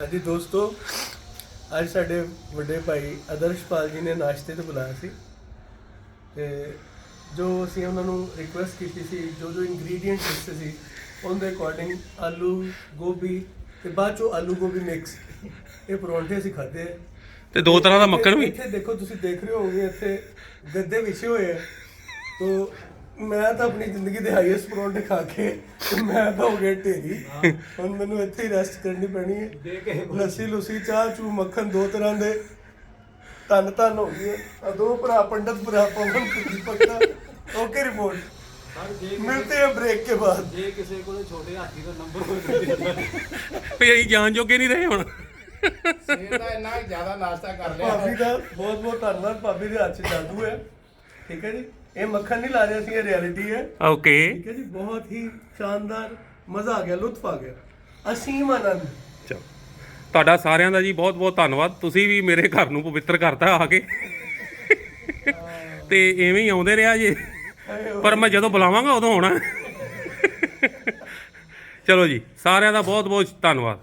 ਹਾਂਜੀ ਦੋਸਤੋ ਅੱਜ ਸਾਡੇ ਵੱਡੇ ਭਾਈ ਆਦਰਸ਼ਪਾਲ ਜੀ ਨੇ ਨਾਸ਼ਤੇ ਤੇ ਬੁਲਾਇਆ ਸੀ ਤੇ ਜੋ ਅਸੀਂ ਉਹਨਾਂ ਨੂੰ ਰਿਕੁਐਸਟ ਕੀਤੀ ਸੀ ਜੋ ਜੋ ਇੰਗਰੀਡੀਅੰਟਸ ਦਿੱਤੇ ਸੀ ਉਹਦੇ ਅਕੋਰਡਿੰਗ ਆਲੂ ਗੋਭੀ ਤੇ ਬਾਅਦ ਚੋਂ ਆਲੂ ਗੋਭੀ ਮਿਕਸ ਇਹ ਪਰੌਂਠੇ ਅਸੀਂ ਖਾਦੇ ਤੇ ਦੋ ਤਰ੍ਹਾਂ ਦਾ ਮੱਖਣ ਵੀ? ਇੱਥੇ ਦੇਖੋ ਤੁਸੀਂ ਦੇਖ ਰਹੇ ਹੋਗੇ ਇੱਥੇ ਗੱਦੇ ਵਿਛੇ ਹੋਏ ਆ। ਤੋ ਮੈਂ ਤਾਂ ਆਪਣੀ ਜ਼ਿੰਦਗੀ ਦੇ ਹਾਈਐਸਟ ਪਰੌਂਠੇ ਖਾ ਕੇ ਮੈਂ ਤਾਂ ਹੋ ਗਿਆ ਢੇਰੀ। ਹੁਣ ਮੈਨੂੰ ਇੱਥੇ ਹੀ ਰੈਸਟ ਕਰਨੀ ਪੈਣੀ ਹੈ। ਲੱਸੀ ਲੁਸੀ ਚਾਹ ਚੂ ਮੱਖਣ ਦੋ ਤਰ੍ਹਾਂ ਦੇ। ਤਨ ਤਨ ਹੋ ਗਈ ਆ ਦੋ ਭਰਾ ਪੰਡਤ ਭਰਾ ਪਵਨ ਪਕਤਾ ਓਕੇ ਰਿਪੋਰਟ ਮਿਲਤੇ ਹੈ ਬ੍ਰੇਕ ਕੇ ਬਾਅਦ। ਜੇ ਕਿਸੇ ਕੋਲ ਛੋਟੇ ਹਾਥੀ ਦਾ ਨੰਬਰ ਹੋਵੇ ਭਈ ਅਸੀਂ ਗਿਆਨ ਜੋਗੇ ਨਹੀਂ ਰਹੇ ਹੁਣ। ਸੇਰ ਦਾ ਇੰਨਾ ਜ਼ਿਆਦਾ ਨਾਸ਼ਤਾ ਕਰ ਲਿਆ। ਬਹੁਤ ਬਹੁਤ ਧੰਨਵਾਦ। ਭਾਬੀ ਦੇ ਹੱਥ ਚ ਜਾਦੂ ਹੈ। ਠੀਕ ਹੈ ਜੀ? ਇਹ ਮੱਖਣ ਨਹੀਂ ਲਾ ਰਹੇ ਸੀ ਇਹ ਰਿਐਲਿਟੀ ਹੈ। ਓਕੇ ਠੀਕ ਹੈ ਜੀ? ਬਹੁਤ ਹੀ ਸ਼ਾਨਦਾਰ ਮਜ਼ਾ ਆ ਗਿਆ ਲੁਤਫ ਆ ਗਿਆ। ਅਸੀਮ ਆਨੰਦ ਚਲੋ। ਤੁਹਾਡਾ ਸਾਰਿਆਂ ਦਾ ਜੀ ਬਹੁਤ ਬਹੁਤ ਧੰਨਵਾਦ। ਤੁਸੀਂ ਵੀ ਮੇਰੇ ਘਰ ਨੂੰ ਪਵਿੱਤਰ ਕਰਤਾ ਆ ਕੇ। ਤੇ ਐਵੇਂ ਹੀ ਆਉਂਦੇ ਰਿਹਾ ਜੇ। ਪਰ ਮੈਂ ਜਦੋਂ ਬੁਲਾਵਾਂਗਾ ਉਦੋਂ ਆਉਣਾ ਚਲੋ ਜੀ ਸਾਰਿਆਂ ਦਾ ਬਹੁਤ ਬਹੁਤ ਧੰਨਵਾਦ।